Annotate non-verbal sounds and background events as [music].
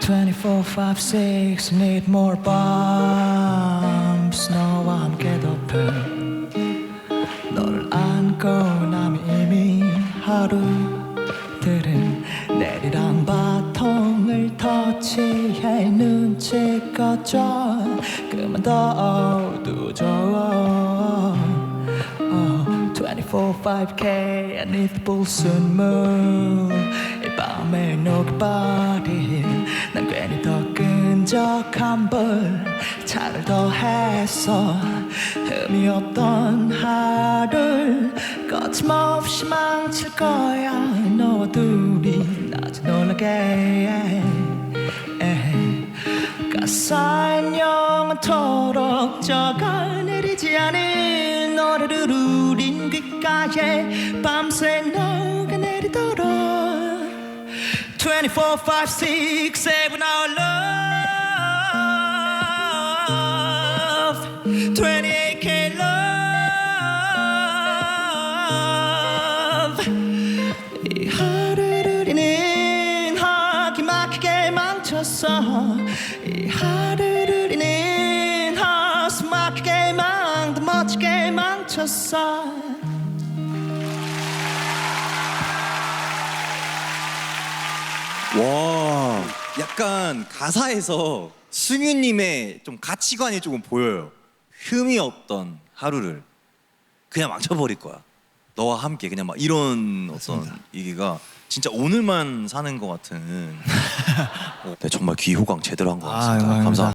Twenty-four, five, six, need more bombs. 너와 함께 덮은 너를 안고 나면 이미 하루들은 내리랑 바통을 터치해 눈치 꺼져 그만 더 4, 5K en i pulsen mur 이 밤에 녹바디 난 괜히 더 끈적한 불 차를 더해서 흠이 없던 하루를 거침없이 망칠 거야. 너와 둘이 나지 놀라게 가사인 영원토록 저가 내리 귓가에 밤새 녹아내리도록 24, 5, 6, 7 our love 28k love 이 하루를 우리는 하기 막히게 망쳤어 이 하루를 우리는 하수 막히게 망도 멋지게 망쳤어 와, 약간 가사에서 승유님의 좀 가치관이 조금 보여요. 흠이 없던 하루를 그냥 망쳐버릴 거야. 너와 함께 그냥 막 이런 어떤 얘기가 진짜 오늘만 사는 것 같은. [laughs] 어, 네, 정말 귀호강 제대로 한 것 아유, 같습니다. 아닙니다. 감사합니다.